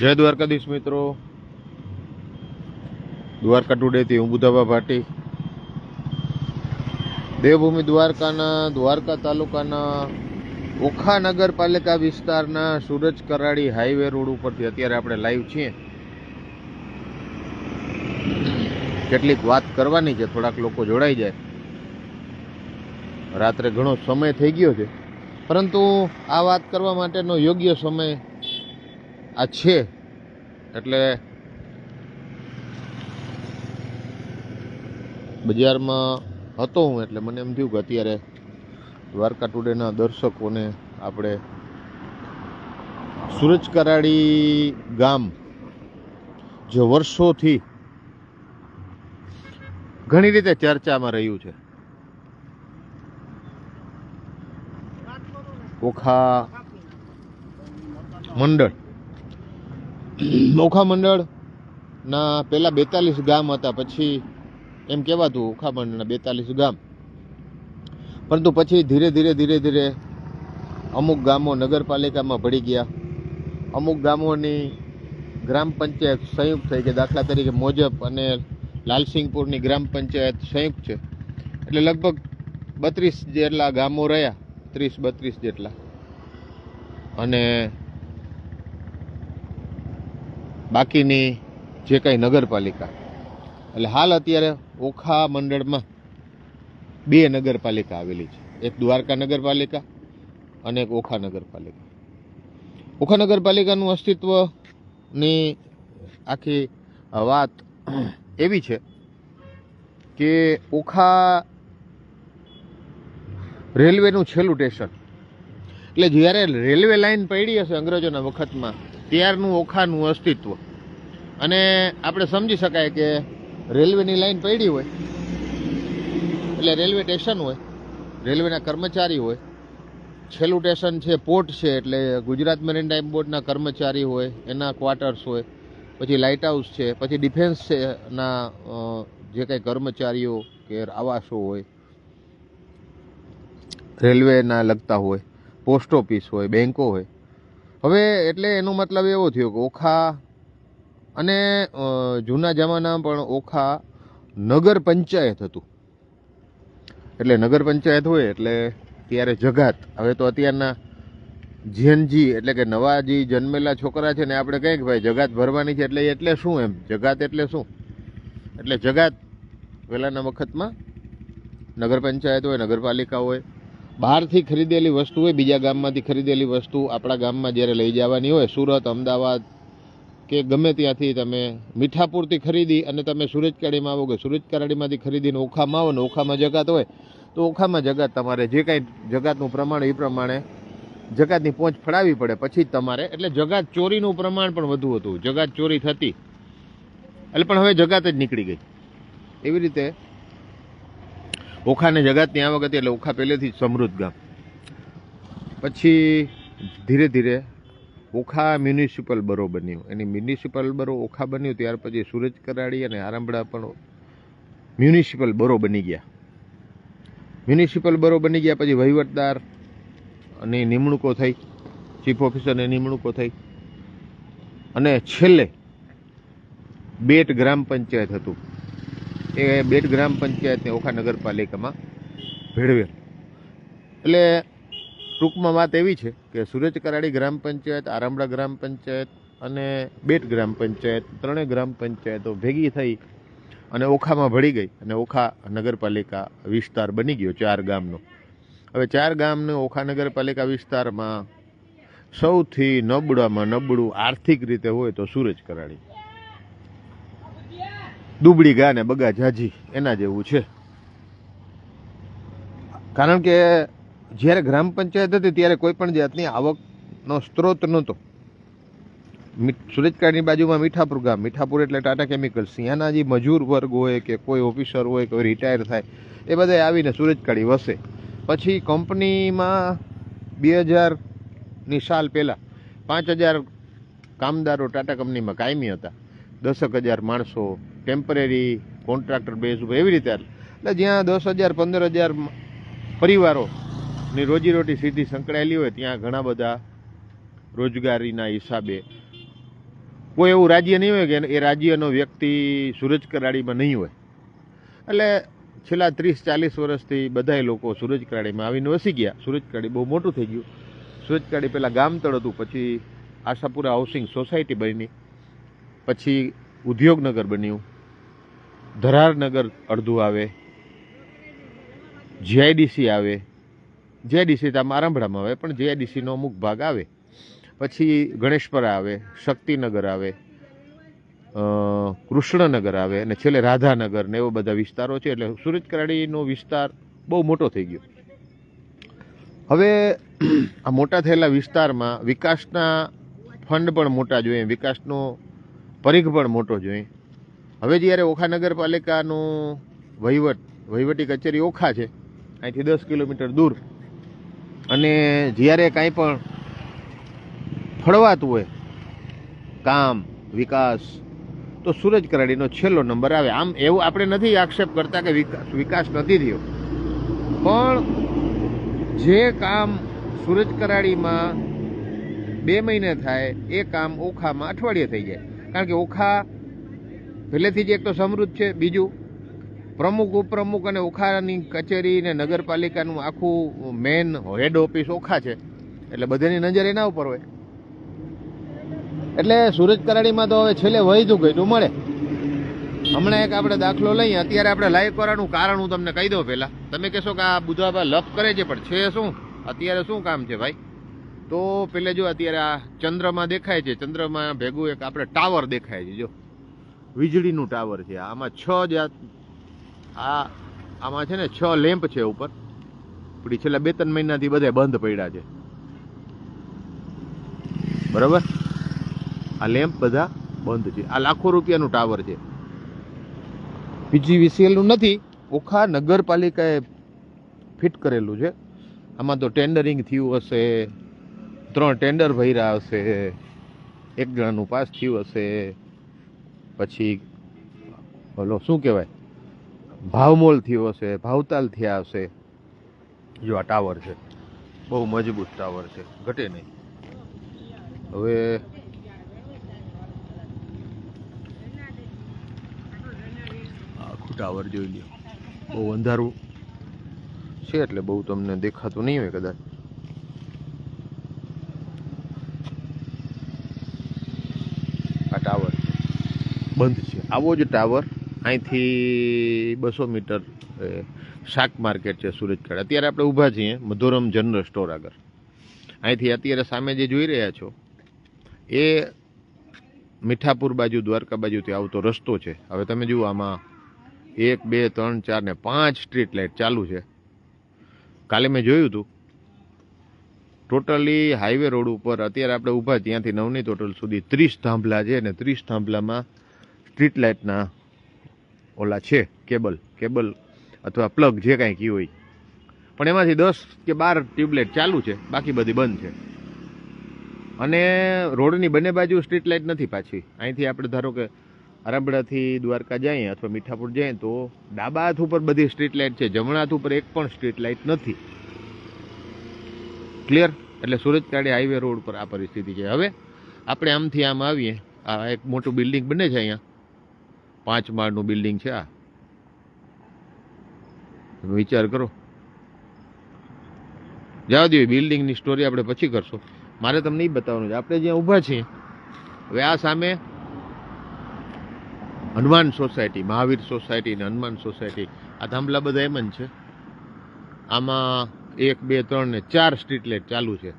જય દ્વારકાધીશ મિત્રો. દ્વારકા ટુડેથી હું બુધાબા ભાટી. દેવભૂમિ દ્વારકાના, દ્વારકા તાલુકાના, ઓખા નગરપાલિકા વિસ્તારના સુરજ કરાડી હાઈવે રોડ ઉપરથી અત્યારે આપણે લાઈવ છીએ. કેટલીક વાત કરવાની છે, થોડાક લોકો જોડાઈ જાય. રાત્રે ઘણો સમય થઈ ગયો છે. પરંતુ આ વાત કરવા માટેનો યોગ્ય સમય આ છે. એટલે બજારમાં હતો હું, એટલે મને એમ થયું કે અત્યારે દ્વારકા ટુડેના દર્શકોને આપણે સુરજ કરાડી ગામ જે વર્ષોથી ઘણી રીતે ચર્ચામાં રહ્યું છે. ઓખા મંડળ. ઓખા મંડળના પહેલાં બેતાલીસ ગામ હતા, પછી એમ કહેવાતું ઓખા મંડળના બેતાલીસ ગામ. પરંતુ પછી ધીરે ધીરે ધીરે ધીરે અમુક ગામો નગરપાલિકામાં ભળી ગયા. અમુક ગામોની ગ્રામ પંચાયત સંયુક્ત થઈ કે દાખલા તરીકે મોજબ અને લાલસિંગપુરની ગ્રામ પંચાયત સંયુક્ત છે. એટલે લગભગ બત્રીસ જેટલા ગામો રહ્યા, ત્રીસ બત્રીસ જેટલા. અને બાકીની જે કંઈ નગરપાલિકા. એટલે હાલ અત્યારે ઓખા મંડળમાં બે નગરપાલિકા આવેલી છે. એક દ્વારકા નગરપાલિકા અને એક ઓખા નગરપાલિકા. ઓખા નગરપાલિકાનું અસ્તિત્વની આખી વાત એવી છે કે ઓખા રેલવેનું છેલ્લું સ્ટેશન. એટલે જ્યારે રેલવે લાઈન પડી હશે અંગ્રેજોના વખતમાં ત્યારનું ઓખાનું અસ્તિત્વ. અને આપણે સમજી શકાય કે રેલવેની લાઈન પડી હોય, એટલે રેલવે સ્ટેશન હોય, રેલવેના કર્મચારી હોય, છેલ્લું સ્ટેશન છે, પોર્ટ છે, એટલે ગુજરાત મેરીટાઈમ બોર્ડના કર્મચારી હોય, એના ક્વાર્ટર્સ હોય, પછી લાઇટ હાઉસ છે, પછી ડિફેન્સ છે, ના જે કંઈ કર્મચારીઓ કે આવાસો હોય, રેલવેના લગતા હોય, પોસ્ટ ઓફિસ હોય બેન્કો હોય હવે એટલે એનો મતલબ એવો થયો કે ઓખા અને જૂના જમાનામાં પણ ઓખા નગર પંચાયત હતું. એટલે નગર પંચાયત હોય એટલે ત્યારે જગાત. હવે તો અત્યારના જેનજી એટલે કે નવા જે જન્મેલા છોકરા છે ને આપણે કહીએ કે ભાઈ જગાત ભરવાની છે એટલે એટલે શું એમ? જગાત એટલે શું? એટલે જગાત પહેલાંના વખતમાં નગર પંચાયત હોય, નગરપાલિકા હોય બહારથી ખરીદેલી વસ્તુ હોય, બીજા ગામમાંથી ખરીદેલી વસ્તુ આપણા ગામમાં જ્યારે લઈ જવાની હોય, સુરત, અમદાવાદ કે ગમે ત્યાંથી તમે મીઠાપુરથી ખરીદી અને તમે સુરજકાડીમાં આવો કે સુરજકાડીમાંથી ખરીદીને ઓખામાં આવો ને ઓખામાં જગાત હોય, તો ઓખામાં જગાત તમારે જે કાંઈ જગાતનું પ્રમાણ એ પ્રમાણે જગાતની પહોંચ ફડાવી પડે. પછી જ તમારે, એટલે જગાત ચોરીનું પ્રમાણ પણ વધુ હતું. જગાત ચોરી થતી. એટલે પણ હવે જગાત જ નીકળી ગઈ. એવી રીતે ઓખાને જગા ત્યાં વખત એટલે ઓખા પહેલેથી સમૃદ્ધ ગામ. પછી ધીરે ધીરે ઓખા મ્યુનિસિપલ બરો બન્યું. એની મ્યુનિસિપલ બરો ઓખા બન્યું, ત્યાર પછી સુરજ કરાડી અને આરંભડા પણ મ્યુનિસિપલ બરો બની ગયા. મ્યુનિસિપલ બરો બની ગયા પછી વહીવટદાર અને નિમણૂકો થઈ. ચીફ ઓફિસરની નિમણૂકો થઈ. અને છેલ્લે બેટ ગ્રામ પંચાયત હતું. એ બેટ ગ્રામ પંચાયતને ઓખા નગરપાલિકામાં ભેળવેલ. એટલે ટૂંકમાં વાત એવી છે કે સુરજ કરાડી ગ્રામ પંચાયત, આરામડા ગ્રામ પંચાયત અને બેટ ગ્રામ પંચાયત ત્રણેય ગ્રામ પંચાયતો ભેગી થઈ અને ઓખામાં ભળી ગઈ અને ઓખા નગરપાલિકા વિસ્તાર બની ગયો ચાર ગામનો. હવે ચાર ગામને ઓખા નગરપાલિકા વિસ્તારમાં સૌથી નબળામાં નબળું આર્થિક રીતે હોય તો સુરજ કરાડી. દુબળી ગા ને બગા જાજી એના જેવું છે. કારણ કે જ્યારે ગ્રામ પંચાયત હતી ત્યારે કોઈ પણ જાતની આવકનો સ્ત્રોત નહોતો. સુરજકાળની બાજુમાં મીઠાપુર ગામ, મીઠાપુર એટલે ટાટા કેમિકલ્સ. ત્યાંના જે મજૂર વર્ગ હોય કે કોઈ ઓફિસર હોય, કોઈ રિટાયર થાય, એ બધા આવીને સુરજકાળી વસે. પછી કંપનીમાં બે હજારની સાલ પહેલાં પાંચ હજાર કામદારો ટાટા કંપનીમાં કાયમી હતા. દસક હજાર માણસો ટેમ્પરરી કોન્ટ્રાક્ટર બેઝ ઉપર એવી રીતે એટલે જ્યાં દસ હજાર પંદર હજાર પરિવારોની રોજીરોટી સીધી સંકળાયેલી હોય, ત્યાં ઘણા બધા રોજગારીના હિસાબે. કોઈ એવું રાજ્ય નહીં હોય કે એ રાજ્યનો વ્યક્તિ સૂરજ કરાડીમાં નહીં હોય. એટલે છેલ્લા ત્રીસ, ચાલીસ વર્ષથી બધાય લોકો સૂરજ કરાડીમાં આવીને વસી ગયા. સૂરજ કરાડી બહુ મોટું થઈ ગયું. સૂરજ કરાડી પહેલાં ગામતળ હતું પછી આશાપુરા હાઉસિંગ સોસાયટી બની. પછી ઉદ્યોગનગર બન્યું. ધરારનગર અડધું આવે. જીઆઈડીસી આવે. જીઆઈડીસી તો આમ આરંભડામાં આવે, પણ જીઆઈડીસીનો અમુક ભાગ આવે. પછી ગણેશપરા આવે, શક્તિનગર આવે. કૃષ્ણનગર આવે અને છેલ્લે રાધાનગર ને એવા બધા વિસ્તારો છે, એટલે સુરત કરાડીનો વિસ્તાર બહુ મોટો થઈ ગયો. હવે આ મોટા થયેલા વિસ્તારમાં વિકાસના ફંડ પણ મોટા જોઈએ. વિકાસનો પરિઘ પણ મોટો જોઈએ હવે જ્યારે ઓખા નગરપાલિકાનું વહીવટ, વહીવટી કચેરી ઓખા છે, અહીંથી દસ કિલોમીટર દૂર, અને જ્યારે કાંઈ પણ ફળવાતું હોય, કામ, વિકાસ, તો સૂરજ કરાડીનો છેલ્લો નંબર આવે. આમ એવું આપણે નથી આક્ષેપ કરતા કે વિકાસ વિકાસ નથી થયો. પણ જે કામ સુરજ કરાડીમાં બે મહિને થાય, એ કામ ઓખામાં અઠવાડિયે થઈ જાય. કારણ કે ઓખા પહેલેથી જ એક તો સમૃદ્ધ છે, બીજું પ્રમુખ, ઉપપ્રમુખ અને ઓખાની કચેરી ને નગરપાલિકાનું આખું મેન હેડ ઓફિસ ઓખા છે. એટલે બધાની નજર એના ઉપર હોય. એટલે સુરજ કરાડીમાં તો હવે છેલ્લે વહીધું ગયું મળે. હમણાં એક આપણે દાખલો લઈએ. અત્યારે આપણે લાઈવ કરવાનું કારણ હું તમને કહી દઉં પહેલાં. તમે કહેશો કે આ બુધાભાઈ લફ કરે છે, પણ છે શું? અત્યારે શું કામ છે ભાઈ? તો પેલે જો અત્યારે આ ચંદ્રમાં દેખાય છે, ચંદ્રમાં ભેગું એક આપણે ટાવર દેખાય છે, જો. વીજળીનું ટાવર છે. આમાં છ જાત, આ, આમાં છે ને છ લેમ્પ છે ઉપર. પછી છેલ્લા બે ત્રણ મહિનાથી બધા બંધ પડ્યા છે. બરાબર? આ લેમ્પ બધા બંધ છે. આ લાખો રૂપિયાનું ટાવર છે. પીજીવીસીએલનું નથી, ઓખા નગરપાલિકાએ ફિટ કરેલું છે. આમાં તો ટેન્ડરિંગ થયું હશે ત્રણ ટેન્ડર ભર્યા હશે, એક જણાનું પાસ થયું હશે, પછી, બોલો, શું કહેવાય? ભાવમોલ થયો હશે, ભાવતાલ થયા હશે. જો આ ટાવર છે, બહુ મજબૂત ટાવર છે, ઘટે નહીં. હવે, આખું ટાવર જોઈ લ્યો. બહુ અંધારું છે એટલે બહુ તમને દેખાતું નહીં હોય કદાચ. આ ટાવર. બંધ છે. આવો જ ટાવર. અહીંથી બસો મીટર શાક માર્કેટ છે સુરજખેડ અત્યારે આપણે ઊભા છીએ મધુરમ જનરલ સ્ટોર આગળ. અહીંથી અત્યારે સામે જે જોઈ રહ્યા છો, એ મીઠાપુર બાજુ, દ્વારકા બાજુથી આવતો રસ્તો છે. હવે તમે જુઓ આમાં એક, બે, ત્રણ, ચાર ને પાંચ સ્ટ્રીટ લાઇટ ચાલુ છે. કાલે મેં જોયું હતું ટોટલી હાઈવે રોડ ઉપર અત્યારે આપણે ઊભા ત્યાંથી નવની ટોટલ સુધી ત્રીસ થાંભલા છે અને ત્રીસ થાંભલામાં સ્ટ્રીટ લાઇટના ઓલા છે કેબલ કેબલ અથવા પ્લગ જે કાંઈ કી હોય. પણ એમાંથી દસ કે બાર ટ્યુબલાઇટ ચાલુ છે, બાકી બધી બંધ છે. અને રોડની બંને બાજુ સ્ટ્રીટ લાઇટ નથી પાછી. અહીંથી આપણે ધારો કે આરાબડાથી દ્વારકા જઈએ અથવા મીઠાપુર જઈએ તો ડાબા હાથ ઉપર બધી સ્ટ્રીટ લાઇટ છે, જમણા હાથ ઉપર એક પણ સ્ટ્રીટ લાઇટ નથી. ક્લિયર એટલે સુરજકાડી હાઈવે રોડ પર આ પરિસ્થિતિ છે. હવે આપણે આમથી આમ આવીએ. આ એક મોટું બિલ્ડિંગ બને છે અહીંયા. પાંચ માળનું બિલ્ડિંગ છે આ. તમે વિચાર કરો. જવા દો બિલ્ડિંગની સ્ટોરી આપણે પછી કરશો. મારે તમને એ બતાવવાનું છે. આપણે જ્યાં ઊભા છીએ, હવે આ સામે હનુમાન સોસાયટી મહાવીર સોસાયટી ને હનુમાન સોસાયટી આ થાંભલા બધા એમ જ છે. આમાં એક બે ત્રણ ને ચાર સ્ટ્રીટ લાઇટ ચાલુ છે.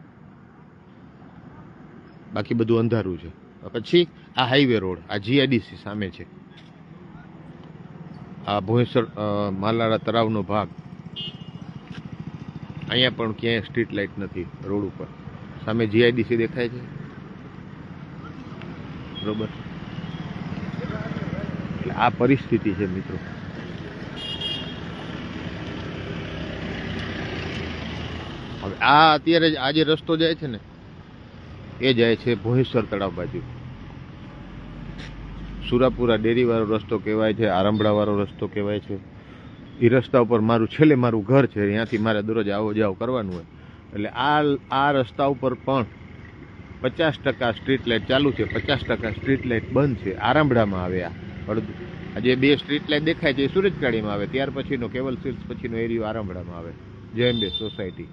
બાકી બધું અંધારું છે. પછી આ હાઈવે રોડ આ જીઆઈડીસી સામે છે. આ ભોંયસર અ, માલાળા તળાવનો ભાગ. અહીંયા પણ ક્યાંય સ્ટ્રીટ લાઇટ નથી રોડ ઉપર. સામે જીઆઈડીસી દેખાય છે. બરોબર? આ પરિસ્થિતિ છે મિત્રો. આ અત્યારે આજે રસ્તો જાય છે ને, એ જાય છે ભોંયસર તળાવ બાજુ. સુરાપુરા ડેરીવાળો રસ્તો કહેવાય છે આરંભડાવાળો રસ્તો કહેવાય છે. એ રસ્તા ઉપર મારું છેલ્લે મારું ઘર છે, ત્યાંથી મારે દરરોજ આવો જાવ કરવાનું હોય. એટલે આ આ રસ્તા ઉપર પણ પચાસ ટકા સ્ટ્રીટ લાઇટ ચાલુ છે, પચાસ ટકા સ્ટ્રીટ લાઇટ બંધ છે આરંભડામાં આવે આ. જે બે સ્ટ્રીટ લાઇટ દેખાય છે એ સુરજકાળીમાં આવે, ત્યાર પછીનો કેવલ સિલ્સ પછીનો એરિયો આરંભડામાં આવે. જેએમબે સોસાયટી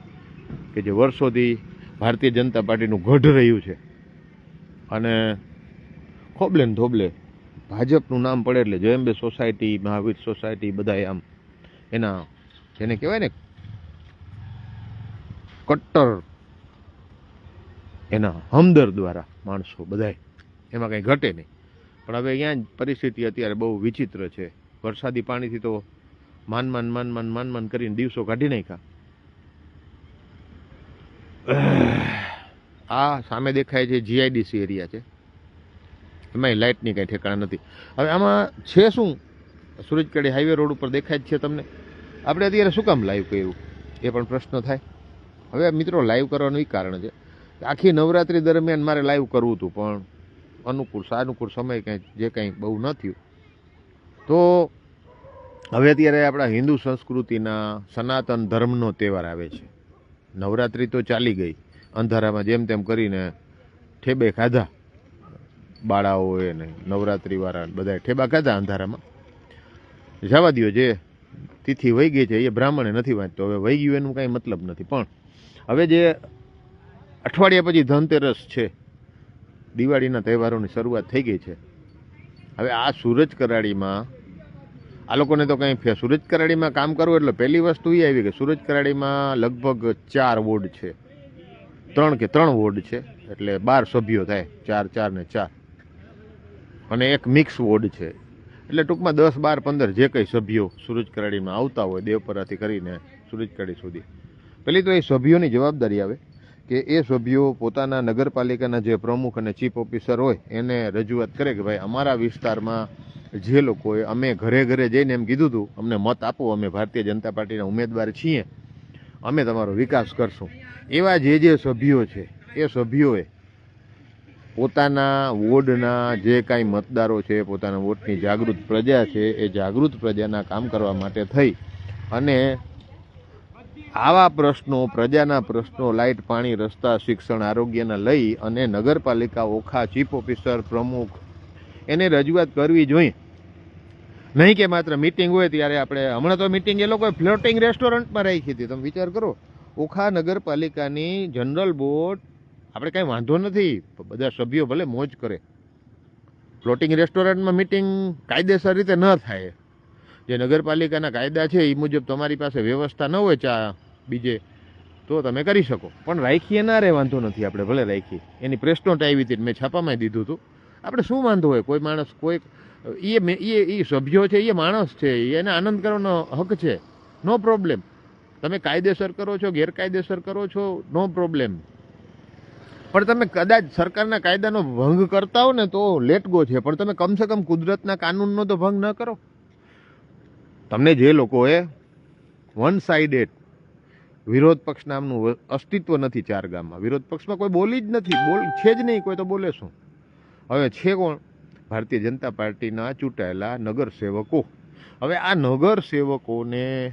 કે જે વર્ષોથી ભારતીય જનતા પાર્ટીનું ગઢ રહ્યું છે. અને ખોબલે ને ધોબલે ભાજપનું નામ પડે એટલે જયંબે સોસાયટી, મહાવીર સોસાયટી બધા આમ એના જેને કહેવાય ને કટ્ટર એના હમદર દ્વારા માણસો બધાય. એમાં કંઈ ઘટે નહીં. પણ હવે અહીંયા પરિસ્થિતિ અત્યારે બહુ વિચિત્ર છે. વરસાદી પાણીથી તો માન માન માન માન માન માન કરીને દિવસો કાઢી નાખ્યા. આ સામે દેખાય છે જીઆઈડીસી એરિયા છે. એમાંય લાઇટની કાંઈ ઠેકાણા નથી. હવે આમાં છે શું? સુરજકડી હાઈવે રોડ ઉપર દેખાય જ છે તમને. આપણે અત્યારે શું કામ લાઈવ કર્યું? એ પણ પ્રશ્ન થાય. હવે મિત્રો લાઈવ કરવાનું એ કારણ છે. આખી નવરાત્રી દરમિયાન મારે લાઈવ કરવું હતું, પણ અનુકૂળ, સાનુકૂળ સમય કંઈ જે કંઈ બહુ ન થયું. તો હવે અત્યારે આપણા હિન્દુ સંસ્કૃતિના સનાતન ધર્મનો તહેવાર આવે છે. નવરાત્રિ તો ચાલી ગઈ. અંધારામાં જેમ તેમ કરીને ઠેબે ખાધા બાળાઓએ ને નવરાત્રિવાળા બધા ઠેબા ખાધા અંધારામાં. જવા દ્યો જે તિથિ વહી ગઈ છે, એ બ્રાહ્મણે નથી વાંચતો. હવે વહી ગયું એનું કાંઈ મતલબ નથી. પણ હવે જે અઠવાડિયા પછી ધનતેરસ છે, દિવાળીના તહેવારોની શરૂઆત થઈ ગઈ છે. હવે આ સૂરજ કરાડીમાં આ લોકોને તો કંઈ ફે- સુરજ કરાડીમાં કામ કરવું એટલે પહેલી વસ્તુ એ આવી કે સુરજ કરાડીમાં લગભગ ચાર વોર્ડ છે. ત્રણ કે ત્રણ વોર્ડ છે, એટલે બાર સભ્યો થાય, ચાર ચાર ને ચાર. અને એક મિક્સ વોર્ડ છે. એટલે ટૂંકમાં દસ, બાર, પંદર જે કંઈ સભ્યો સુરજ કરાડીમાં આવતા હોય, દેવપરાથી કરીને સુરજ કરાડી સુધી. પહેલી તો એ સભ્યોની જવાબદારી આવે કે એ સભ્યો પોતાના નગરપાલિકાના જે પ્રમુખ અને ચીફ ઓફિસર હોય, એને રજૂઆત કરે કે ભાઈ અમારા વિસ્તારમાં જે લોકોએ અમે ઘરે ઘરે જઈને એમ કીધું હતું, અમને મત આપો, અમે ભારતીય જનતા પાર્ટીના ઉમેદવાર છીએ, અમે તમારો વિકાસ કરશું. એવા જે જે સભ્યો છે, એ સભ્યોએ પોતાના વોર્ડના જે કાંઈ મતદારો છે, પોતાના વોટની જાગૃત પ્રજા છે, એ જાગૃત પ્રજાના કામ કરવા માટે થઈ અને આવા પ્રશ્નો, પ્રજાના પ્રશ્નો, લાઇટ, પાણી, રસ્તા, શિક્ષણ, આરોગ્યના લઈ અને નગરપાલિકા ઓખા ચીફ ઓફિસર પ્રમુખ એને રજૂઆત કરવી જોઈએ. નહીં કે માત્ર મિટિંગ હોય ત્યારે આપણે, હમણાં તો મિટિંગ એ લોકોએ ફ્લોટિંગ રેસ્ટોરન્ટમાં રાખી હતી. તમે વિચાર કરો, ઓખા નગરપાલિકાની જનરલ બોર્ડ આપણે કાંઈ વાંધો નથી બધા સભ્યો ભલે મોજ કરે. ફ્લોટિંગ રેસ્ટોરન્ટમાં મિટિંગ કાયદેસર રીતે ન થાય. જે નગરપાલિકાના કાયદા છે એ મુજબ તમારી પાસે વ્યવસ્થા ન હોય ચા, બીજે, તો તમે કરી શકો. પણ રાખીએ ના રે, વાંધો નથી, આપણે ભલે રાખીએ. એની પ્રેસ નોટ આવી હતી મેં છાપામાં દીધું હતું. આપણે શું વાંધો હોય? કોઈ માણસ કોઈક એ એ એ સભ્યો છે એ માણસ છે એને આનંદ કરવાનો હક છે. નો પ્રોબ્લેમ તમે કાયદેસર કરો છો, ગેરકાયદેસર કરો છો, નો પ્રોબ્લેમ પણ તમે કદાચ સરકારના કાયદાનો ભંગ કરતા હો ને તો લેટ ગો છે. પણ તમે કમસે કમ કુદરતના કાનૂનનો તો ભંગ ન કરો. તમને જે લોકોએ વન સાઇડેડ વિરોધ પક્ષ નામનું અસ્તિત્વ નથી ચાર ગામમાં. વિરોધ પક્ષમાં કોઈ બોલી જ નથી. બોલ, છે જ નહીં, કોઈ તો બોલે શું? હવે છે કોણ ભારતીય જનતા પાર્ટીના ચૂંટાયેલા નગરસેવકો. હવે આ નગરસેવકોને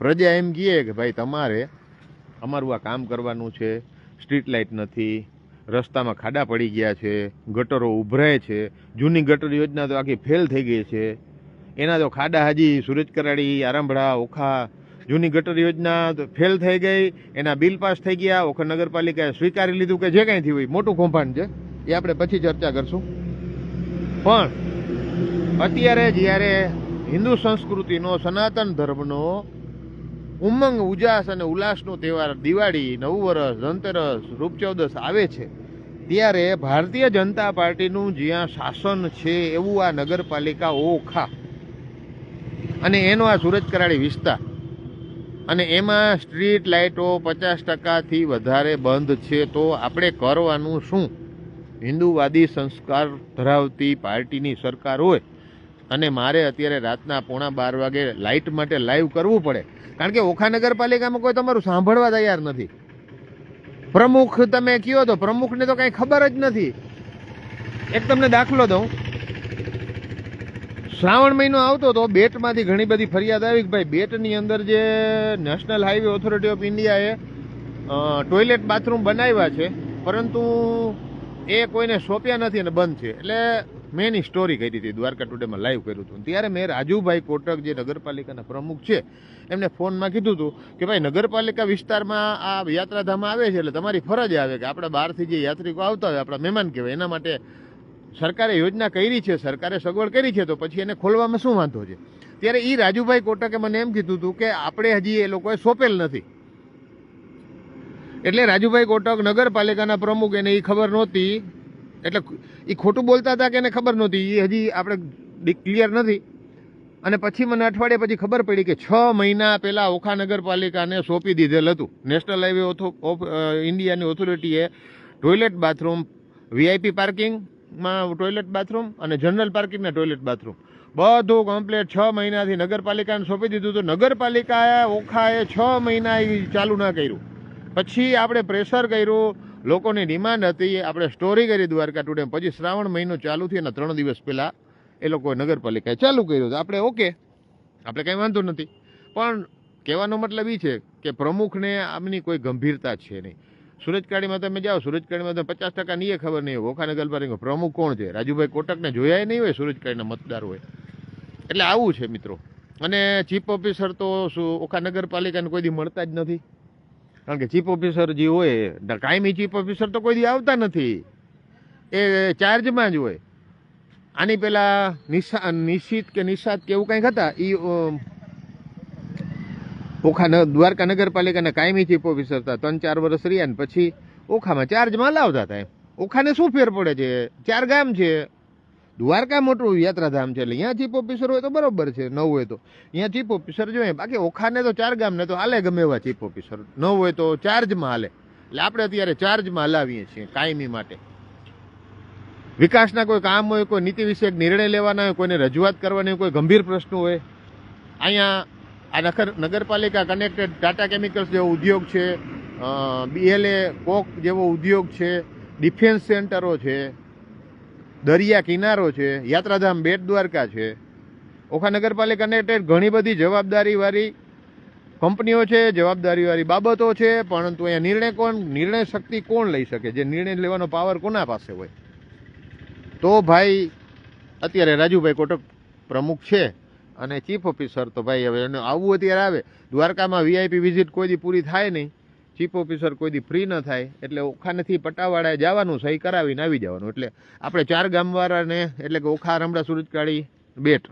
પ્રજા એમ કહે કે ભાઈ તમારે અમારું આ કામ કરવાનું છે, સ્ટ્રીટ લાઇટ નથી, રસ્તામાં ખાડા પડી ગયા છે, ગટરો ઉભરાય છે, જૂની ગટર યોજના તો આખી ફેલ થઈ ગઈ છે. એના તો ખાડા હજી સુરજ કરાડી આરંભડા ઓખા, જૂની ગટર યોજના તો ફેલ થઈ ગઈ, એના બિલ પાસ થઈ ગયા, ઓખા નગરપાલિકાએ સ્વીકારી લીધું કે જે કાંઈ થયું હોય, મોટું કૌભાંડ છે. એ આપણે પછી ચર્ચા કરશું. પણ અત્યારે જ્યારે હિન્દુ સંસ્કૃતિનો સનાતન ધર્મનો ઉમંગ, ઉજાસ અને ઉલ્લાસનો તહેવાર દિવાળી, નવું વર્ષ, ધનતેરસ, રૂપચૌદસ આવે છે, ત્યારે ભારતીય જનતા પાર્ટીનું જ્યાં શાસન છે એવું આ નગરપાલિકા ઓખા અને એનો આ સુરત કરાળી વિસ્તાર. અને એમાં સ્ટ્રીટ લાઇટો પચાસ ટકાથી વધારે બંધ છે તો આપણે કરવાનું શું? હિન્દુવાદી સંસ્કાર ધરાવતી પાર્ટીની સરકાર હોય અને મારે અત્યારે રાતના પોણા બાર વાગે લાઇટ માટે લાઈવ કરવું પડે. કારણ કે ઓખા નગરપાલિકામાં કોઈ તમારું સાંભળવા તૈયાર નથી. પ્રમુખ તમે કયો તો? પ્રમુખને તો કાંઈ ખબર જ નથી. એક તમને દાખલો દઉં. શ્રાવણ મહિનો આવતો તો બેટમાંથી ઘણી બધી ફરિયાદ આવી કે ભાઈ બેટની અંદર જે નેશનલ હાઈવે ઓથોરિટી ઓફ ઇન્ડિયાએ ટોયલેટ બાથરૂમ બનાવ્યા છે. પરંતુ એ કોઈને સોંપ્યા નથી અને બંધ છે. એટલે મેં એની સ્ટોરી કરી હતી દ્વારકા ટુડેમાં લાઈવ કર્યું હતું. ત્યારે મેં રાજુભાઈ કોટક, જે નગરપાલિકાના પ્રમુખ છે, એમને ફોનમાં કીધું હતું કે ભાઈ, નગરપાલિકા વિસ્તારમાં આ યાત્રાધામ આવે છે એટલે તમારી ફરજ આવે કે આપણે બહારથી જે યાત્રિકો આવતા હોય, આપણા મહેમાન કહેવાય, એના માટે સરકારે યોજના કરી છે, સરકારે સગવડ કરી છે, તો પછી એને ખોલવામાં શું વાંધો છે? ત્યારે એ રાજુભાઈ કોટકે મને એમ કીધું હતું કે આપણે હજી એ લોકોએ સોંપેલ નથી. એટલે રાજુભાઈ કોટક નગરપાલિકાના પ્રમુખ એને એ ખબર નહોતી. એટલે એ ખોટું બોલતા હતા કે એને ખબર નહોતી? એ હજી આપણે ક્લિયર નથી. અને પછી મને અઠવાડિયા પછી ખબર પડી કે છ મહિના પહેલાં ઓખા નગરપાલિકાને સોંપી દીધેલ હતું. નેશનલ હાઈવે ઓફ ઇન્ડિયાની ઓથોરિટીએ ટોયલેટ બાથરૂમ વીઆઈપી પાર્કિંગમાં ટોયલેટ બાથરૂમ અને જનરલ પાર્કિંગના ટોયલેટ બાથરૂમ બધું કમ્પ્લેટ છ મહિનાથી નગરપાલિકાને સોંપી દીધું હતું. નગરપાલિકાએ ઓખાએ છ મહિના એ ચાલુ ના કર્યું. પછી આપણે પ્રેશર કર્યું, લોકોની ડિમાન્ડ હતી, આપણે સ્ટોરી કરી દ્વારકા ટુડે પછી શ્રાવણ મહિનો ચાલુ થયો અને ત્રણ દિવસ પહેલાં, એ લોકોએ નગરપાલિકાએ ચાલુ કર્યું તો આપણે ઓકે આપણે કંઈ વાંધો નથી. પણ કહેવાનો મતલબ એ છે કે પ્રમુખને આમની કોઈ ગંભીરતા છે નહીં. સુરજકાળીમાં તમે જાઓ સુરજકાળીમાં તમે પચાસ ટકા નહીં ખબર નહીં. હોય ઓખા નગરપાલિકા પ્રમુખ કોણ છે? રાજુભાઈ કોટકને જોયા નહીં હોય સુરજકાળીના મતદાર હોય. એટલે આવું છે મિત્રો. અને ચીફ ઓફિસર તો શું ઓખા નગરપાલિકાને કોઈ દી મળતા જ નથી? કારણ કે ચીફ ઓફિસર જે હોય કાયમી ચીફ ઓફિસર તો કોઈ દી આવતા નથી. એ ચાર્જમાં જ હોય. આની પેલા નિશા, નિશિત કે નિશાત કે એવું કંઈક હતા એ ઓખા દ્વારકા નગરપાલિકાના કાયમી ચીફ ઓફિસર હતા, ત્રણ ચાર વર્ષ રહ્યા ને પછી ઓખામાં ચાર્જમાં લાવતા હતા એમ. ઓખાને શું ફેર પડે છે? ચાર ગામ છે. દ્વારકા મોટું યાત્રાધામ છે એટલે અહીંયા ચીફ ઓફિસર હોય તો બરોબર છે, ન હોય તો. અહીંયા ચીફ ઓફિસર જોઈએ. બાકી ઓખાને તો ચાર ગામને તો હાલે ગમે એવા ચીફ ઓફિસર ન હોય તો ચાર્જમાં હાલે. એટલે આપણે અત્યારે ચાર્જમાં હલાવીએ છીએ કાયમી માટે. વિકાસના કોઈ કામ હોય, કોઈ નીતિ વિષયક નિર્ણય લેવાના હોય, કોઈને રજૂઆત કરવાની હોય, કોઈ ગંભીર પ્રશ્નો હોય, અહીંયા આ નગર, નગરપાલિકા કનેક્ટેડ ટાટા કેમિકલ્સ જેવો ઉદ્યોગ છે બીએલએ કોક જેવો ઉદ્યોગ છે ડિફેન્સ સેન્ટરો છે દરિયા કિનારો છે, યાત્રાધામ બેટ દ્વારકા છે, ઓખા નગરપાલિકાને ઘણી બધી જવાબદારીવાળી કંપનીઓ છે, જવાબદારીવાળી બાબતો છે, પરંતુ અહીંયા નિર્ણય કોણ, નિર્ણય શક્તિ કોણ લઈ શકે? જે નિર્ણય લેવાનો પાવર કોના પાસે હોય? તો ભાઈ, અત્યારે રાજુભાઈ કોટક પ્રમુખ છે અને ચીફ ઓફિસર તો ભાઈ હવે એને આવવું અત્યારે આવે. દ્વારકામાં વીઆઈપી વિઝિટ કોઈ દી પૂરી થાય નહીં. ચીફ ઓફિસર કોઈ દી ફ્રી ન થાય, એટલે ઓખાનેથી પટાવાળાએ જવાનું, સહી કરાવીને આવી જવાનું. એટલે આપણે ચાર ગામવાળાને, એટલે કે ઓખા રમડા સુરજકાળી બેટ.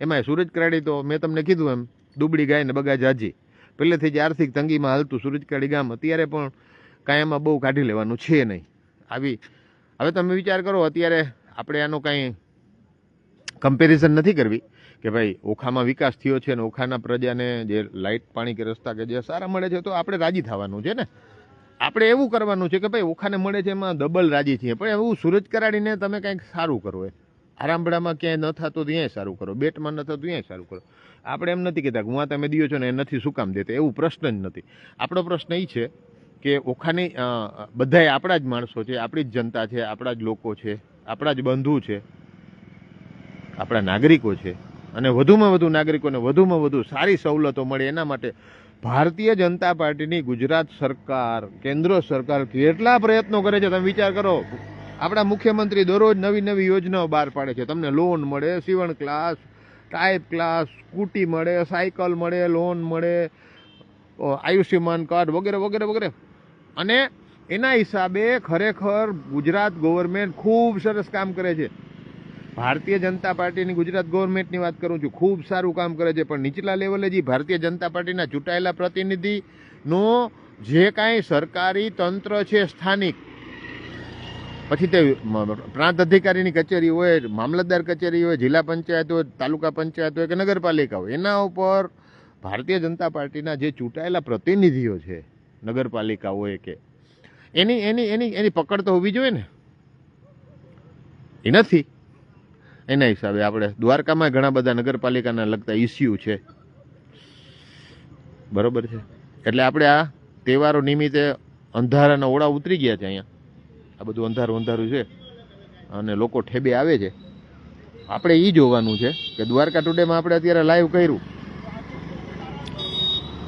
એમાં સુરજકાળી તો મેં તમને કીધું એમ, દુબળી ગાય ને બગા જાજી પહેલેથી જ આર્થિક તંગીમાં હાલતું સુરજકાળી ગામ, અત્યારે પણ કાંઈ એમાં બહુ કાઢી લેવાનું છે નહીં. આવી, હવે તમે વિચાર કરો, અત્યારે આપણે આનું કાંઈ કમ્પેરિઝન નથી કરવી. કે ભાઈ ઓખામાં વિકાસ થયો છે ને ઓખાના પ્રજાને જે લાઇટ પાણી કે રસ્તા કે જે સારા મળે છે તો આપણે રાજી થવાનું છે ને? આપણે એવું કરવાનું છે કે ભાઈ ઓખાને મળે છે એમાં ડબલ રાજી છીએ. પણ એવું સુરજ કરાડીને તમે કંઈક સારું કરો એ. આરામબડામાં ક્યાંય ન થતું ત્યાંય સારું કરો. બેટમાં ન થતું ત્યાંય સારું કરો. આપણે એમ નથી કહેતા હું આ તમે દિયો છો ને એ નથી શું કામ દેતા. એવું પ્રશ્ન જ નથી. આપણો પ્રશ્ન એ છે કે ઓખાની બધાએ આપણા જ માણસો છે, આપણી જ જનતા છે, આપણા જ લોકો છે, આપણા જ બંધુ છે, આપણા નાગરિકો છે. અને વધુમાં વધુ નાગરિકોને વધુમાં વધુ સારી સવલતો મળે એના માટે ભારતીય જનતા પાર્ટીની ગુજરાત સરકાર, કેન્દ્ર સરકાર કેટલા પ્રયત્નો કરે છે, તમે વિચાર કરો. આપણા મુખ્યમંત્રી દરરોજ નવી નવી યોજનાઓ બહાર પાડે છે. તમને લોન મળે, સીવણ ક્લાસ, ટાઈપ ક્લાસ, સ્કૂટી મળે, સાયકલ મળે, લોન મળે આયુષ્યમાન કાર્ડ વગેરે વગેરે વગેરે. અને એના હિસાબે ખરેખર ગુજરાત ગવર્મેન્ટ ખૂબ સરસ કામ કરે છે. ભારતીય જનતા પાર્ટીની ગુજરાત ગવર્મેન્ટની વાત કરું છું. ખૂબ સારું કામ કરે છે, પણ નીચલા લેવલે જે ભારતીય જનતા પાર્ટીના ચૂંટાયેલા પ્રતિનિધિનો જે કાંઈ સરકારી તંત્ર છે, સ્થાનિક, પછી તે પ્રાંત અધિકારીની કચેરી હોય, મામલતદાર કચેરી હોય, જિલ્લા પંચાયત હોય, તાલુકા પંચાયત હોય કે નગરપાલિકા હોય, એના ઉપર ભારતીય જનતા પાર્ટીના જે ચૂંટાયેલા પ્રતિનિધિઓ છે, નગરપાલિકા હોય કે, એની એની એની એની પકડ તો હોવી જોઈએ ને? એ નથી. એના હિસાબે આપણે દ્વારકામાં ઘણા બધા નગરપાલિકાના લગતા ઇસ્યુ છે. બરોબર છે? એટલે આપણે આ તહેવારો નિમિત્તે અંધારાના ઓળા ઉતરી ગયા છે અહીંયા. આ બધું અંધારું અંધારું છે. અને લોકો ઠેબે આવે છે. આપણે એ જોવાનું છે કે દ્વારકા ટુડેમાં આપણે અત્યારે લાઈવ કર્યું.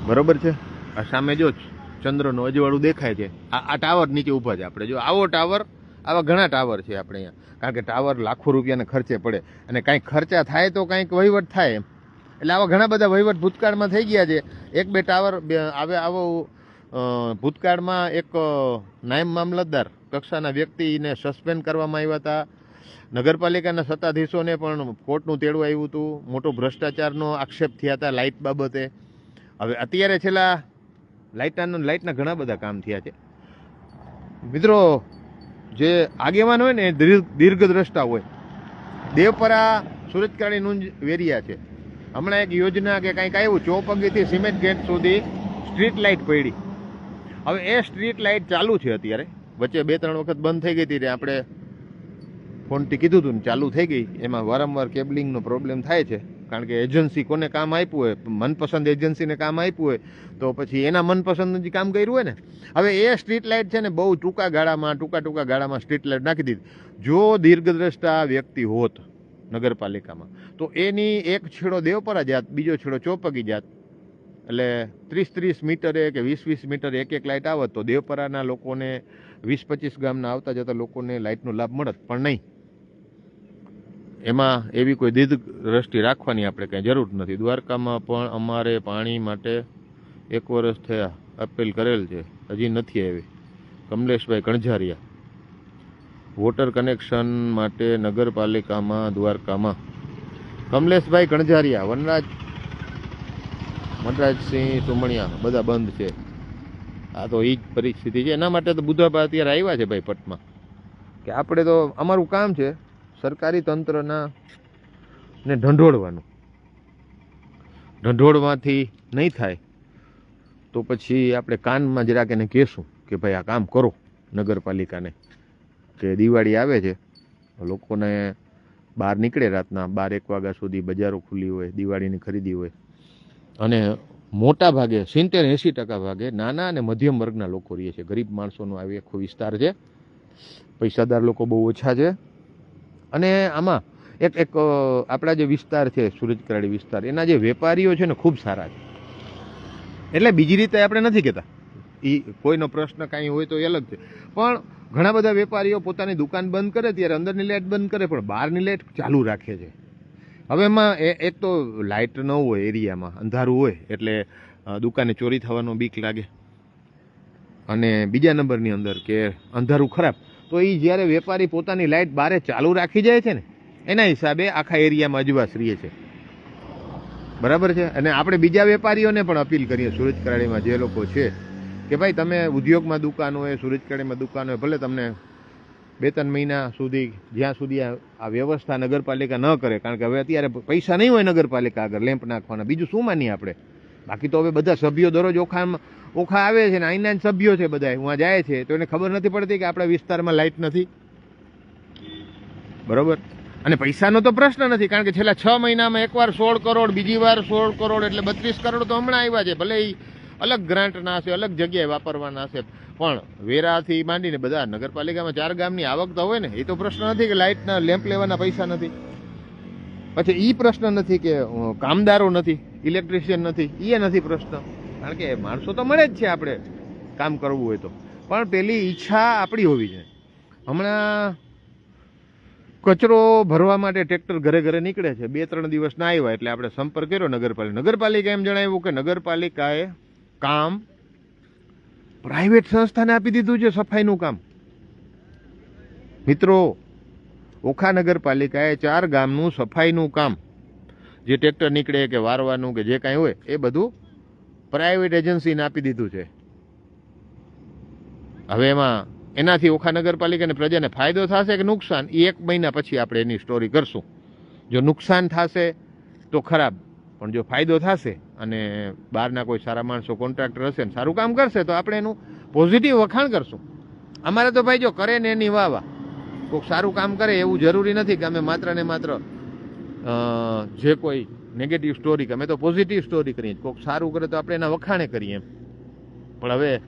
બરોબર છે? આ સામે જો ચંદ્રનું અજવાળું દેખાય છે. આ આ ટાવર નીચે ઊભા છે આપણે. જો આવો ટાવર આવા ઘણા ટાવર છે આપણે અહીંયા. કારણ કે ટાવર લાખો રૂપિયાને ખર્ચે પડે. અને કાંઈક ખર્ચા થાય તો કાંઈક વહીવટ થાય એટલે આવા ઘણા બધા વહીવટ ભૂતકાળમાં થઈ ગયા છે. એક બે ટાવર આવે આવો ભૂતકાળમાં એક નાયબ મામલતદાર કક્ષાના વ્યક્તિને સસ્પેન્ડ કરવામાં આવ્યા હતા. નગરપાલિકાના સત્તાધીશોને પણ કોર્ટનું તેડું આવ્યું હતું. મોટો ભ્રષ્ટાચારનો આક્ષેપ થયા હતા લાઇટ બાબતે. હવે અત્યારે છેલ્લા લાઇટના લાઇટના ઘણા બધા કામ થયા છે. મિત્રો જે આગેવાન હોય ને એ દીર્ઘ દીર્ઘદ્રષ્ટા હોય. દેવપરા સુરતકાળી નુંજ વેરિયા છે. હમણાં એક યોજના કે કંઈક આવ્યું, ચોપગીથી સિમેન્ટ ગેટ સુધી સ્ટ્રીટ લાઇટ પડી. હવે એ સ્ટ્રીટ લાઇટ ચાલુ છે અત્યારે. વચ્ચે બે ત્રણ વખત બંધ થઈ ગઈ હતી આપણે ફોનથી કીધું હતું ને ચાલુ થઈ ગઈ. એમાં વારંવાર કેબલિંગનો પ્રોબ્લેમ થાય છે. કારણ કે એજન્સી કોને કામ આપ્યું હોય, મનપસંદ એજન્સીને કામ આપ્યું હોય, તો પછી એના મનપસંદ જે કામ કર્યું હોય ને, હવે એ સ્ટ્રીટ લાઇટ છે ને બહુ ટૂંકા ગાળામાં, ટૂંકા ટૂંકા ગાળામાં સ્ટ્રીટ લાઇટ નાખી દીધી. જો દીર્ઘદ્રષ્ટા વ્યક્તિ હોત નગરપાલિકામાં, તો એની એક છેડો દેવપરા જાત, બીજો છેડો ચોપગી જાત. એટલે ત્રીસ ત્રીસ મીટરે કે વીસ વીસ મીટર એક એક લાઇટ આવત તો દેવપરાના લોકોને વીસ પચીસ ગામના આવતા જતા લોકોને લાઇટનો લાભ મળત, પણ નહીં. એમાં એવી કોઈ દીર્ઘ દ્રષ્ટિ રાખવાની આપણે કંઈ જરૂર નથી. દ્વારકામાં પણ અમારે પાણી માટે એક વર્ષ થયા અપીલ કરેલ છે. હજી નથી આવી. કમલેશભાઈ કણઝારિયા વોટર કનેક્શન માટે નગરપાલિકામાં, દ્વારકામાં. કમલેશભાઈ કણઝારિયા વનરાજ, વનરાજસિંહ સુમણિયા, બધા બંધ છે. આ તો એ જ પરિસ્થિતિ છે. એના માટે તો બુધાબા અત્યારે આવ્યા છે ભાઈ પટમાં. કે આપણે તો, અમારું કામ છે સરકારી તંત્રના ને ઢંઢોળવાનું. ઢંઢોળવાથી નહીં થાય, તો પછી આપણે કાનમાં જરાક એને કહેશું કે ભાઈ આ કામ કરો નગરપાલિકાને, કે દિવાળી આવે છે લોકોને બહાર નીકળે રાતના બાર એક વાગ્યા સુધી બજારો ખુલ્લી હોય, દિવાળીની ખરીદી હોય. અને મોટા ભાગે સિત્તેર એંસી ટકા ભાગે નાના અને મધ્યમ વર્ગના લોકો રહે છે. ગરીબ માણસોનો આવી આખો વિસ્તાર છે. પૈસાદાર લોકો બહુ ઓછા છે. અને આમાં એક એક આપણા જે વિસ્તાર છે સુરજકરાડી વિસ્તાર, એના જે વેપારીઓ છે ને ખૂબ સારા છે. એટલે બીજી રીતે આપણે નથી કહેતા. એ કોઈનો પ્રશ્ન કાંઈ હોય તો એ અલગ છે. પણ ઘણા બધા વેપારીઓ પોતાની દુકાન બંધ કરે ત્યારે અંદરની લાઇટ બંધ કરે, પણ બહારની લાઇટ ચાલુ રાખે છે. હવે એમાં એક તો લાઇટ ન હોય એરિયામાં, અંધારું હોય, એટલે દુકાને ચોરી થવાનો બીક લાગે. અને બીજા નંબરની અંદર કે અંધારું ખરાબ. તો એ જ્યારે વેપારી પોતાની લાઇટ બારે ચાલુ રાખી જાય છે ને, એના હિસાબે આખા એરિયામાં અજવાસ રહીએ છે. બરાબર છે? અને આપણે બીજા વેપારીઓને પણ અપીલ કરીએ, સુરજ કરાડીમાં જે લોકો છે, કે ભાઈ તમે ઉદ્યોગમાં દુકાન હોય, સુરજ કરાડીમાં દુકાન હોય, ભલે તમને બે ત્રણ મહિના સુધી, જ્યાં સુધી આ વ્યવસ્થા નગરપાલિકા ન કરે, કારણ કે હવે અત્યારે પૈસા નહીં હોય નગરપાલિકા આગળ, લેમ્પ નાખવાના, બીજું શું માનીએ આપણે? બાકી તો હવે બધા સભ્યો દરરોજ ઓખામાં ઓખા આવે છે ને, અહીંના સભ્યો છે બધા હું જાય છે, તો એને ખબર નથી પડતી કે આપણા વિસ્તારમાં લાઇટ નથી. બરોબર? અને પૈસાનો તો પ્રશ્ન નથી, કારણ કે છેલ્લા છ મહિનામાં એકવાર સોળ કરોડ, બીજી વાર સોળ કરોડ, એટલે બત્રીસ કરોડ તો હમણાં આવ્યા છે. ભલે એ અલગ ગ્રાન્ટના હશે, અલગ જગ્યાએ વાપરવાના હશે. પણ વેરાથી માંડીને બધા નગરપાલિકામાં ચાર ગામની આવક તો હોય ને, એ તો પ્રશ્ન નથી કે લાઇટના લેમ્પ લેવાના પૈસા નથી. પછી એ પ્રશ્ન નથી કે કામદારો નથી, ઇલેક્ટ્રિશિયન નથી એ નથી પ્રશ્ન. કારણ કે માણસો તો મળે જ છે આપણે કામ કરવું હોય તો. પણ પેલી ઈચ્છા આપણી હોવી જોઈએ. હમણાં કચરો ભરવા માટે ટ્રેક્ટર ઘરે ઘરે નીકળે છે. બે ત્રણ દિવસ ના આવ્યા એટલે આપણે સંપર્ક કર્યો નગરપાલિકા નગરપાલિકા એમ જણાવ્યું કે નગરપાલિકાએ કામ પ્રાઇવેટ સંસ્થાને આપી દીધું છે સફાઈનું કામ. મિત્રો, ઓખા નગરપાલિકાએ ચાર ગામનું સફાઈનું કામ, જે ટ્રેક્ટર નીકળે કે વારવાનું કે જે કાંઈ હોય, એ બધું પ્રાઇવેટ એજન્સીને આપી દીધું છે. હવે એમાં એનાથી ઓખા નગરપાલિકાને પ્રજાને ફાયદો થશે કે નુકસાન? એ એક મહિના પછી આપણે એની સ્ટોરી કરશું. જો નુકસાન થશે તો ખરાબ. પણ જો ફાયદો થશે અને બહારના કોઈ સારા માણસો કોન્ટ્રાક્ટર હશે ને સારું કામ કરશે, તો આપણે એનું પોઝિટિવ વખાણ કરશું. અમારે તો ભાઈ જો કરે ને એની વાહ કોઈક સારું કામ કરે એવું જરૂરી નથી કે અમે માત્ર ને માત્ર જે કોઈ નેગેટિવ સ્ટોરી કે અમે તો પોઝિટિવ સ્ટોરી કરીએ. કોઈક સારું કરે તો આપણે એના વખાણે કરીએ પણ હવે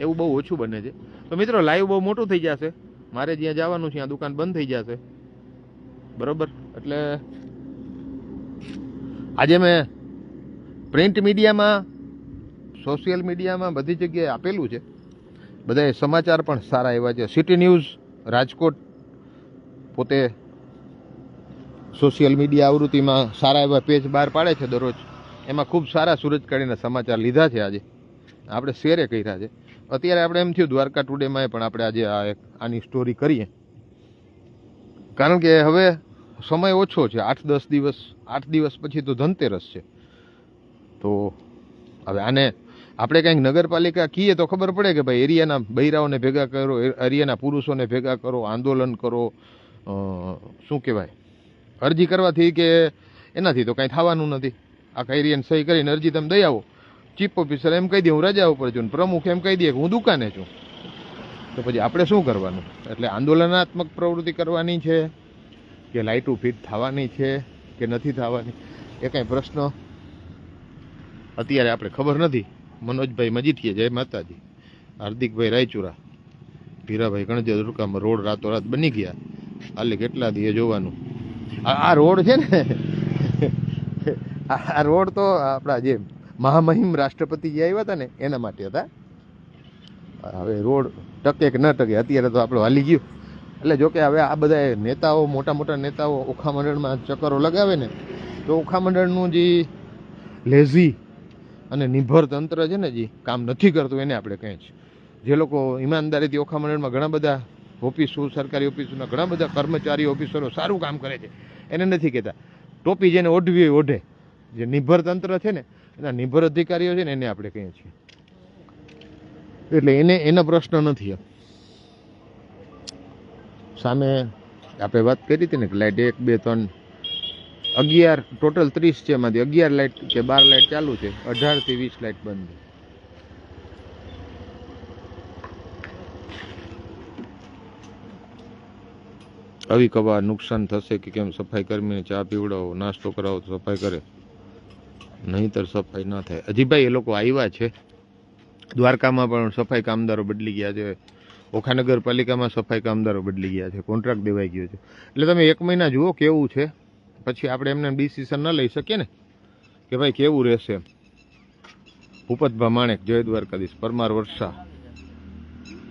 એવું બહુ ઓછું બને છે. તો મિત્રો લાઈવ બહુ મોટું થઈ જશે. મારે જ્યાં જવાનું છે, ત્યાં દુકાન બંધ થઈ જશે. બરોબર? એટલે આજે મેં પ્રિન્ટ મીડિયામાં સોશિયલ મીડિયામાં બધી જગ્યાએ આપેલું છે. બધા સમાચાર પણ સારા એવા છે. સિટી ન્યૂઝ રાજકોટ પોતે સોશિયલ મીડિયા આવૃત્તિમાં સારા એવા પેજ બહાર પાડે છે દરરોજ. એમાં ખૂબ સારા સુરજકાળીના સમાચાર લીધા છે આજે. આપણે શેરે કર્યા છે. અત્યારે આપણે એમ થયું, દ્વારકા ટુડેમાં પણ આપણે આજે આ એક, આની સ્ટોરી કરીએ. કારણ કે હવે સમય ઓછો છે, આઠ દસ દિવસ, આઠ દિવસ પછી તો ધનતેરસ છે. તો હવે આને આપણે કંઈક નગરપાલિકા કહીએ તો ખબર પડે કે ભાઈ એરિયાના બૈરાઓને ભેગા કરો એરિયાના પુરુષોને ભેગા કરો, આંદોલન કરો શું કહેવાય? અરજી કરવાથી કે એનાથી તો કાંઈ થવાનું નથી. આખા એરિયાને સહી કરીને અરજી તમે દઈ આવો. ચીફ ઓફિસર એમ કહી દે, હું રજા ઉપર છું. પ્રમુખ એમ કહી દે કે, હું દુકાને છું. તો પછી આપણે શું કરવાનું? એટલે આંદોલનાત્મક પ્રવૃત્તિ કરવાની છે કે લાઇટો ફિટ થવાની છે કે નથી થવાની? એ કાંઈ પ્રશ્ન અત્યારે આપણે ખબર નથી. મનોજભાઈ મજીઠીએ જય માતાજી. હાર્દિકભાઈ રાયચુરા. ભીરાભાઈ ગણજે દુર્ગામાં રોડ રાતોરાત બની ગયા. હાલે કેટલા દીએ જોવાનું? આ રોડ છે ને, આ આ રોડ તો આપણા જે મહામહિમ રાષ્ટ્રપતિ જે આવ્યા હતા ને, એના માટે હતા. હવે રોડ ટકે કે ન ટકે, અત્યારે તો આપણો હાલી ગયું. એટલે જોકે હવે આ બધા નેતાઓ, મોટા મોટા નેતાઓ ઓખા મંડળમાં ચક્કરો લગાવે ને, તો ઓખા મંડળનું જે લેઝી અને નિર્ભર તંત્ર છે ને જે કામ નથી કરતું, એને આપણે કહીએ છીએ. જે લોકો ઈમાનદારીથી ઓખા મંડળમાં ઘણા બધા ઓફિસો, સરકારી ઓફિસોના ઘણા બધા કર્મચારી ઓફિસરો સારું કામ કરે છે. એને નથી કહેતા. ટોપી જેને ઓઢવી હોય, ઓઢે. જે નિર્ભર તંત્ર છે ને, એના નિર્ભર અધિકારીઓ છે ને, એને આપણે કહીએ છીએ. એટલે એને, એનો પ્રશ્ન નથી સામે આપણે વાત કરી હતી ને કે લાઇટ એક, બે, ત્રણ, અગિયાર, ટોટલ ત્રીસ છે એમાંથી. અગિયાર લાઇટ કે બાર લાઇટ ચાલુ છે. અઢારથી વીસ લાઇટ બંધ. આવી કવા નુકસાન થશે કે કેમ સફાઈ કર્મીને ચા પીવડાવો, નાસ્તો કરાવો તો સફાઈ કરે. નહીંતર સફાઈ ના થાય. હજીભાઈ એ લોકો આવ્યા છે. દ્વારકામાં પણ સફાઈ કામદારો બદલી ગયા છે. ઓખા નગરપાલિકામાં સફાઈ કામદારો બદલી ગયા છે. કોન્ટ્રાક્ટ દેવાઈ ગયો છે. એટલે તમે એક મહિના જુઓ કેવું છે. પછી આપણે એમને ડિસિઝન ન લઈ શકીએ ને. કે ભાઈ, કેવું રહેશે? ભૂપતભા માણેક જય દ્વારકાધીશ, પરમાર વર્ષા,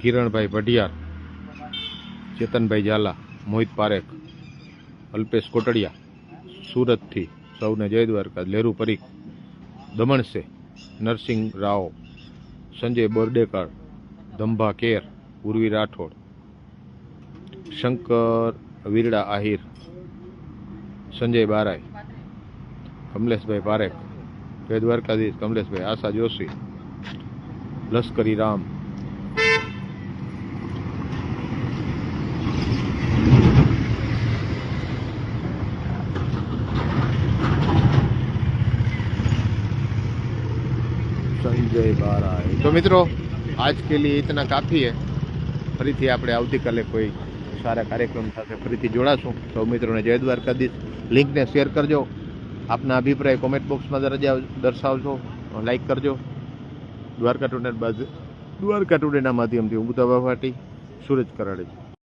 કિરણભાઈ ભટિયાર ચેતનભાઈ ઝાલા મોહિત પારેખ, અલ્પેશ કોટડિયા, સુરતથી સૌને જય દ્વારકા, લેરુ પરીખ, દમણસે નરસિંહ રાવ સંજય બોરડેકર, ધંભા કેર, ઉર્વી રાઠોડ, શંકર વીરડા આહિર, સંજય બારાઈ, કમલેશભાઈ પારેખ, જય દ્વારકાધીશ કમલેશભાઈ, આશા જોશી, લશ્કરી રામ જય ભારત તો મિત્રો, આજ કે લીએ ઇતના કાફી હે. ફરીથી આપણે આવતીકાલે કોઈ સારા કાર્યક્રમ સાથે ફરીથી જોડાશું. સૌ મિત્રોને જય દ્વારકા દીશ લિંકને શેર કરજો. આપના અભિપ્રાય કોમેન્ટ બોક્સમાં દરજા દર્શાવજો. લાઈક કરજો. દ્વારકા ટુડેના બાદ દ્વારકા ટુડેના માધ્યમથી હું ફાટી સુરજ કરાડે